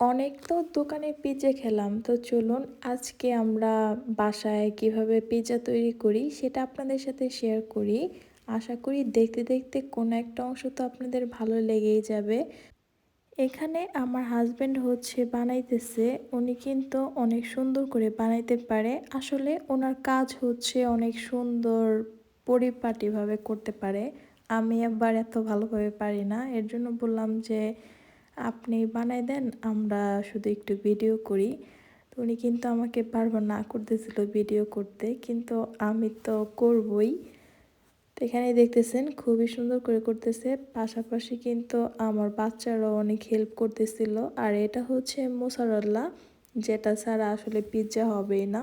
অনেক তো দোকানে পিৎজা খেলাম। তো চলুন আজকে আমরা বাসায় কীভাবে পিৎজা তৈরি করি সেটা আপনাদের সাথে শেয়ার করি। আশা করি দেখতে দেখতে কোনো একটা অংশ তো আপনাদের ভালো লেগেই যাবে। এখানে আমার হাজব্যান্ড হচ্ছে বানাইতেছে, উনি কিন্তু অনেক সুন্দর করে বানাইতে পারে। আসলে ওনার কাজ হচ্ছে অনেক সুন্দর পরিপাটিভাবে করতে পারে। আমি আবার এত ভালোভাবে পারি না। এর জন্য বললাম যে আপনি বানাই দেন, আমরা শুধু একটু ভিডিও করি। তো উনি কিন্তু আমাকে বারবার না করতেছিল ভিডিও করতে, কিন্তু আমি তো করবই। তো এখানে দেখতেছেন, খুবই সুন্দর করে করতেছে। পাশাপাশি কিন্তু আমার বাচ্চারাও অনেক হেল্প করতেছিল। আর এটা হচ্ছে মোসারল্লা যেটা ছাড়া আসলে পিৎজা হবেই না।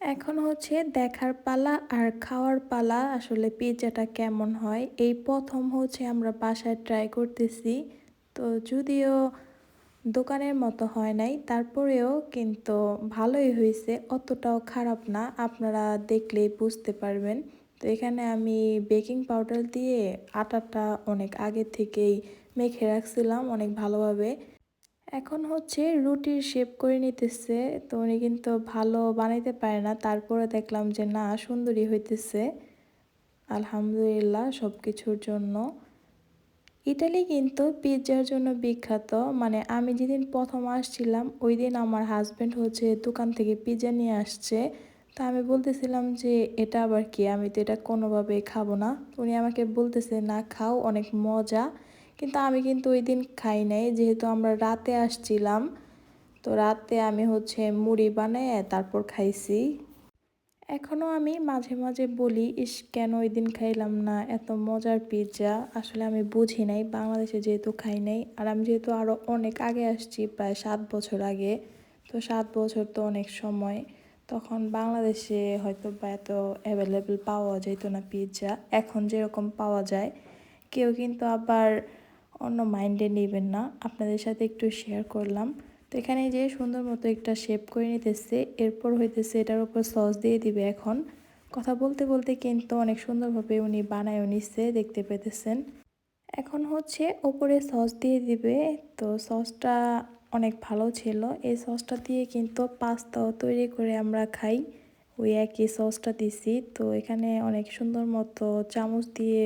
এখন হচ্ছে দেখার পালা আর খাওয়ার পালা, আসলে পিৎজাটা কেমন হয়? এই প্রথম হচ্ছে আমরা বাসায় ট্রাই করতেছি। তো যদিও দোকানের মতো হয় নাই, তারপরেও কিন্তু ভালোই হয়েছে, অতটাও খারাপ না, আপনারা দেখলেই বুঝতে পারবেন। তো এখানে আমি বেকিং পাউডার দিয়ে আটাটা অনেক আগে থেকেই মেখে রাখছিলাম অনেক ভালোভাবে। এখন হচ্ছে রুটির শেপ করে নিতেছে, তো উনি কিন্তু ভালো বানাইতে পারে না, তারপরে দেখলাম যে না সুন্দরী হইতেছে। আলহামদুলিল্লাহ সব কিছুর জন্য। ইটালি কিন্তু পিৎজার জন্য বিখ্যাত। মানে আমি যেদিন প্রথম আসছিলাম ওই দিন আমার হাজব্যান্ড হচ্ছে দোকান থেকে পিৎজা নিয়ে আসছে। তা আমি বলতেছিলাম যে, এটা আবার কি? আমি তো এটা কোনোভাবেই খাব না। উনি আমাকে বলতেছে, না খাও, অনেক মজা। কিন্তু আমি কিন্তু ওই দিন খাই নাই, যেহেতু আমরা রাতে আসছিলাম। তো রাতে আমি হচ্ছে মুড়ি বানাই তারপর খাইছি। এখনও আমি মাঝে মাঝে বলি, ইস, কেন ওই দিন খাইলাম না? এত মজার পিৎজা আসলে আমি বুঝি নাই, বাংলাদেশে যেহেতু খাই নাই। আর আমি যেহেতু আরও অনেক আগে আসছি, প্রায় সাত বছর আগে, তো সাত বছর তো অনেক সময়। তখন বাংলাদেশে হয়তো বা এত অ্যাভেলেবেল পাওয়া যেত না পিৎজা এখন যেরকম পাওয়া যায়। কেউ কিন্তু আবার অন্য মাইন্ডে নেবেন না। আপনাদের সাথে একটু শেয়ার করলাম। তো এখানে যে সুন্দর মতো একটা শেপ করে নিতেছে, এরপর হইতেছে এটার উপর সস দিয়ে দিবে এখন। কথা বলতে বলতে কিন্তু অনেক সুন্দরভাবে উনি বানায় নিচ্ছে দেখতে পেতেছেন। এখন হচ্ছে ওপরে সস দিয়ে দিবে, তো সসটা অনেক ভালো ছিল। এই সসটা দিয়ে কিন্তু পাস্তাও তৈরি করে আমরা খাই। ওই একই সসটা দিছি, তো এখানে অনেক সুন্দর মতো চামচ দিয়ে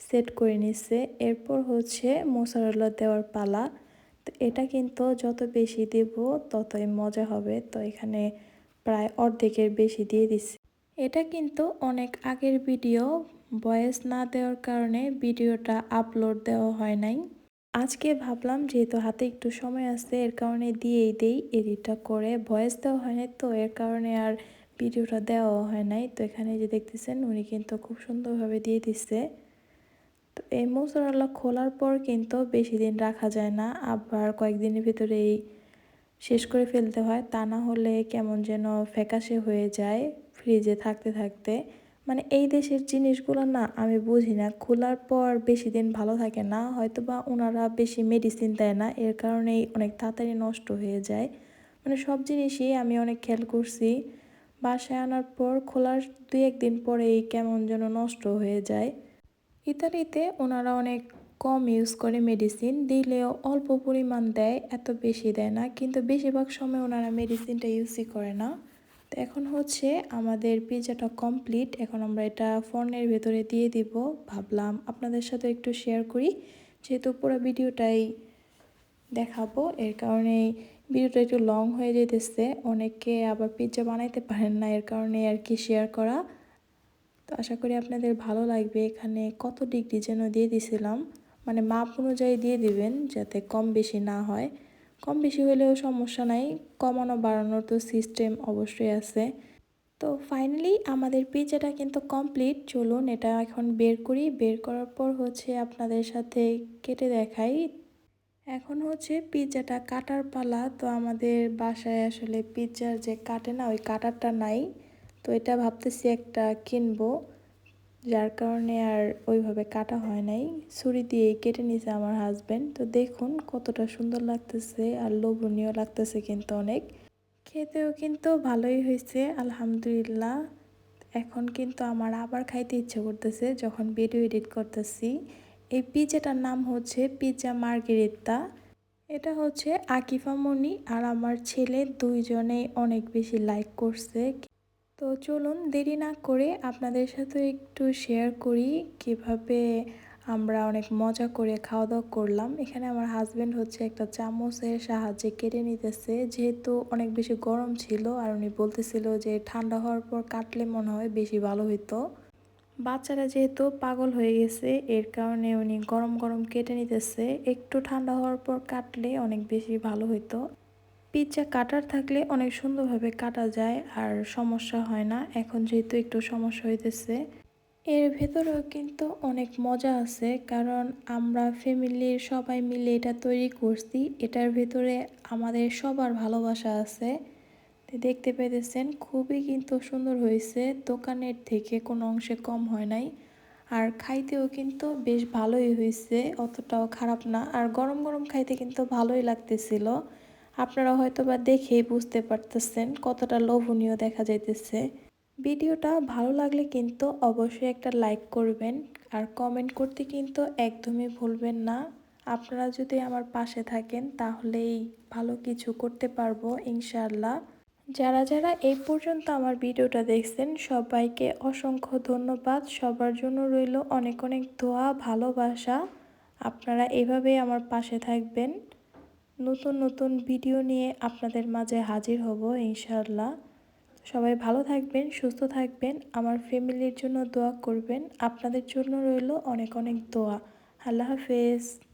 সেট করে নিচ্ছে এরপর হচ্ছে মোসারলা দেওয়ার পালা। এটা কিন্তু যত বেশি দেব, ততই মজা হবে। তো এখানে প্রায় অর্ধেকের বেশি দিয়ে দিচ্ছি এটা কিন্তু অনেক আগের ভিডিও। ভয়েস না দেওয়ার কারণে ভিডিওটা আপলোড দেওয়া হয় নাই। আজকে ভাবলাম, যেহেতু হাতে একটু সময় আছে, এর কারণে দিয়েই দেই। এডিটটা করে ভয়েস দেওয়া হয় নাই, তো এর কারণে আর ভিডিওটা দেওয়া হয় নাই। তো এখানে যে দেখতেছেন, উনি কিন্তু খুব সুন্দরভাবে দিয়ে দিচ্ছে তো এই মোসরালা খোলার পর কিন্তু বেশি দিন রাখা যায় না। আবার কয়েকদিনের ভিতরেই শেষ করে ফেলতে হয়। তা না হলে কেমন যেন ফ্যাকাশে হয়ে যায় ফ্রিজে থাকতে থাকতে। মানে এই দেশের জিনিসগুলো না আমি বুঝি না। খোলার পর বেশি দিন ভালো থাকে না। হয়তো বা ওনারা বেশি মেডিসিন দেয় না। এর কারণেই অনেক তাড়াতাড়ি নষ্ট হয়ে যায়। মানে সব জিনিসই আমি অনেক খেয়াল করছি। বাসায় আনার পর খোলার দু একদিন পরেই কেমন যেন নষ্ট হয়ে যায়। ইতালিতে ওনারা অনেক কম ইউজ করে মেডিসিন দিলেও অল্প পরিমাণ দেয়, এত বেশি দেয় না। কিন্তু বেশিরভাগ সময় ওনারা মেডিসিনটা ইউজই করে না। তো এখন হচ্ছে আমাদের পিৎজাটা কমপ্লিট এখন আমরা এটা ফর্নের ভেতরে দিয়ে দিব। ভাবলাম আপনাদের সাথে একটু শেয়ার করি। যেহেতু পুরো ভিডিওটাই দেখাবো, এর কারণে ভিডিওটা একটু লং হয়ে যেতেছে। অনেকে আবার পিৎজা বানাইতে পারেন না, এর কারণে আর কি শেয়ার করা। তো আশা করি আপনাদের ভালো লাগবে। এখানে কত ডিগ্রি যেন দিয়ে দিছিলাম। মানে মাপ অনুযায়ী দিয়ে দিবেন যাতে কম বেশি না হয়। কম বেশি হলেও সমস্যা নাই। কমানো বাড়ানোর তো সিস্টেম অবশ্যই আছে। তো ফাইনালি আমাদের পিজাটা কিন্তু কমপ্লিট চলুন এটা এখন বের করি। বের করার পর হচ্ছে আপনাদের সাথে কেটে দেখাই। এখন হচ্ছে পিৎজাটা কাটার পালা। তো আমাদের বাসায় আসলে পিৎজার যে কাটে না, ওই কাটারটা নাই। তো এটা ভাবতেছি একটা কিনবো, যার কারণে আর ওইভাবে কাটা হয় নাই। ছুরি দিয়েই কেটে নিছে আমার হাজব্যান্ড তো দেখুন কতটা সুন্দর লাগতেছে আর লোভনীয় লাগতেছে কিন্তু অনেক। খেতেও কিন্তু ভালোই হয়েছে, আলহামদুলিল্লাহ। এখন কিন্তু আমার আবার খাইতে ইচ্ছে করতেছে যখন ভিডিও এডিট করতেছি। এই পিজাটার নাম হচ্ছে পিজা মার্গেরিতা। এটা হচ্ছে আকিফা মনি আর আমার ছেলে দুইজনেই অনেক বেশি লাইক করছে। তো চলুন দেরি না করে আপনাদের সাথে একটু শেয়ার করি কীভাবে আমরা অনেক মজা করে খাওয়া দাওয়া করলাম। এখানে আমার হাজব্যান্ড হচ্ছে একটা চামচের সাহায্যে কেটে নিতেছে। যেহেতু অনেক বেশি গরম ছিল আর উনি বলতেছিল যে ঠান্ডা হওয়ার পর কাটলে মনে হয় বেশি ভালো হইতো। বাচ্চারা যেহেতু পাগল হয়ে গেছে, এর কারণে উনি গরম গরম কেটে নিতেছে। একটু ঠান্ডা হওয়ার পর কাটলে অনেক বেশি ভালো হইতো। পিৎজা কাটার থাকলে অনেক সুন্দরভাবে কাটা যায় আর সমস্যা হয় না। এখন যেহেতু একটু সমস্যা হইতেছে, এর ভেতরেও কিন্তু অনেক মজা আছে। কারণ আমরা ফ্যামিলির সবাই মিলে এটা তৈরি করছি। এটার ভেতরে আমাদের সবার ভালোবাসা আছে। দেখতে পেতেছেন খুবই কিন্তু সুন্দর হয়েছে। দোকানের থেকে কোনো অংশে কম হয় নাই। আর খাইতেও কিন্তু বেশ ভালোই হয়েছে, অতটাও খারাপ না। আর গরম গরম খাইতে কিন্তু ভালোই লাগতেছিল। আপনারা হয়তো বা দেখেই বুঝতে পারতেছেন কতটা লোভনীয় দেখা যাইতেছে। ভিডিওটা ভালো লাগলে কিন্তু অবশ্যই একটা লাইক করবেন আর কমেন্ট করতে কিন্তু একদমই ভুলবেন না। আপনারা যদি আমার পাশে থাকেন তাহলেই ভালো কিছু করতে পারব ইনশাআল্লাহ। যারা যারা এই পর্যন্ত আমার ভিডিওটা দেখছেন সবাইকে অসংখ্য ধন্যবাদ। সবার জন্য রইল অনেক অনেক দোয়া, ভালোবাসা। আপনারা এভাবেই আমার পাশে থাকবেন। নতুন নতুন ভিডিও নিয়ে আপনাদের মাঝে হাজির হব ইনশাআল্লাহ। সবাই ভালো থাকবেন, সুস্থ থাকবেন, আমার ফ্যামিলির জন্য দোয়া করবেন। আপনাদের জন্য রইল অনেক অনেক দোয়া। আল্লাহ হাফেজ।